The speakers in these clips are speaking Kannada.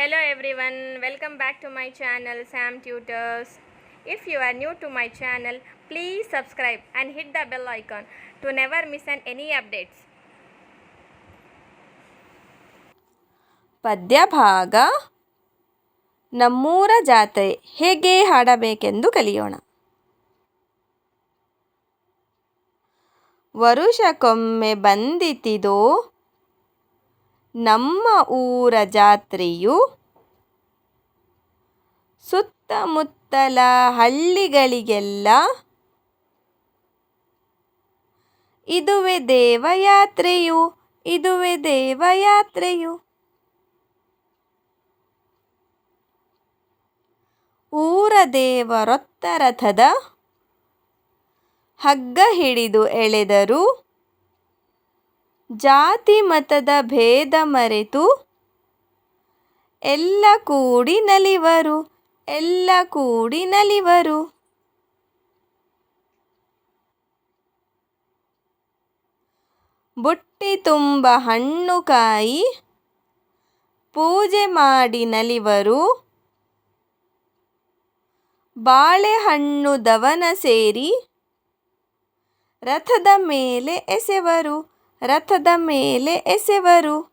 Hello everyone, welcome back to my channel Sam Tutors. If you are new to my channel, please subscribe and hit the bell icon to never miss an any updates. ಪದ್ಯಭಾಗ ನಮ್ಮೂರ ಜಾತ್ರೆ ಹೇಗೆ ಹಾಡಬೇಕೆಂದು ಕಲಿಯೋಣ ವರುಷಕ್ಕೊಮ್ಮೆ ಬಂದಿತಿದೋ ನಮ್ಮ ಊರ ಜಾತ್ರೆಯು ಸುತ್ತಮುತ್ತಲ ಹಳ್ಳಿಗಳಿಗೆಲ್ಲ ಇದುವೆ ದೇವಯಾತ್ರೆಯು ಇದುವೆ ದೇವಯಾತ್ರೆಯು. ಊರ ದೇವರೊತ್ತ ರಥದ ಹಗ್ಗ ಹಿಡಿದು ಎಳೆದರು ಜಾತಿ ಮತದ ಭೇದ ಮರೆತು ಎಲ್ಲ ಕೂಡಿ ನಲಿವರು, ಎಲ್ಲ ಕೂಡಿ ನಲಿವರು. ಬುಟ್ಟಿ ತುಂಬ ಹಣ್ಣು ಕಾಯಿ, ಪೂಜೆ ಮಾಡಿ ನಲಿವರು. ಬಾಳೆಹಣ್ಣು ದವನ ಸೇರಿ ರಥದ ಮೇಲೆ ಎಸೆವರು. ರಥದ ಮೇಲೆ ಎಸೆವರು.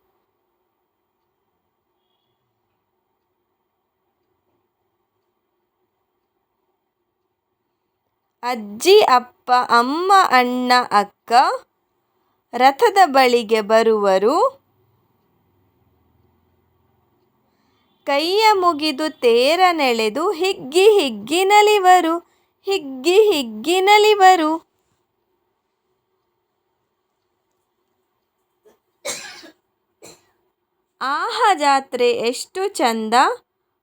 ಅಜ್ಜಿ, ಅಪ್ಪ, ಅಮ್ಮ, ಅಣ್ಣ, ಅಕ್ಕ, ರಥದ ಬಳಿಗೆ ಬರುವರು. ಕೈಯ ಮುಗಿದು ತೇರ ನೆಳೆದು ಹಿಗ್ಗಿ ಹಿಗ್ಗಿನಲಿವರು ಹಿಗ್ಗಿ ಹಿಗ್ಗಿ ನಲಿವರು. ಆಹ ಜಾತ್ರೆ ಎಷ್ಟು ಚಂದ?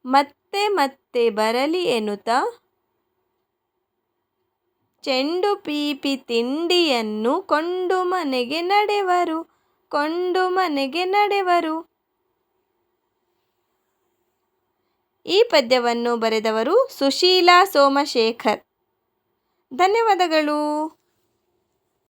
ಮತ್ತೆ ಮತ್ತೆ ಬರಲಿ ಎನ್ನುತ್ತ? ಚೆಂಡು ಪೀಪಿ ತಿಂಡಿಯನ್ನು ಕೊಂಡು ಮನೆಗೆ ನಡೆವರು, ಕೊಂಡು ಮನೆಗೆ ನಡೆವರು. ಈ ಪದ್ಯವನ್ನು ಬರೆದವರು ಸುಶೀಲಾ ಸೋಮಶೇಖರ್. ಧನ್ಯವಾದಗಳು.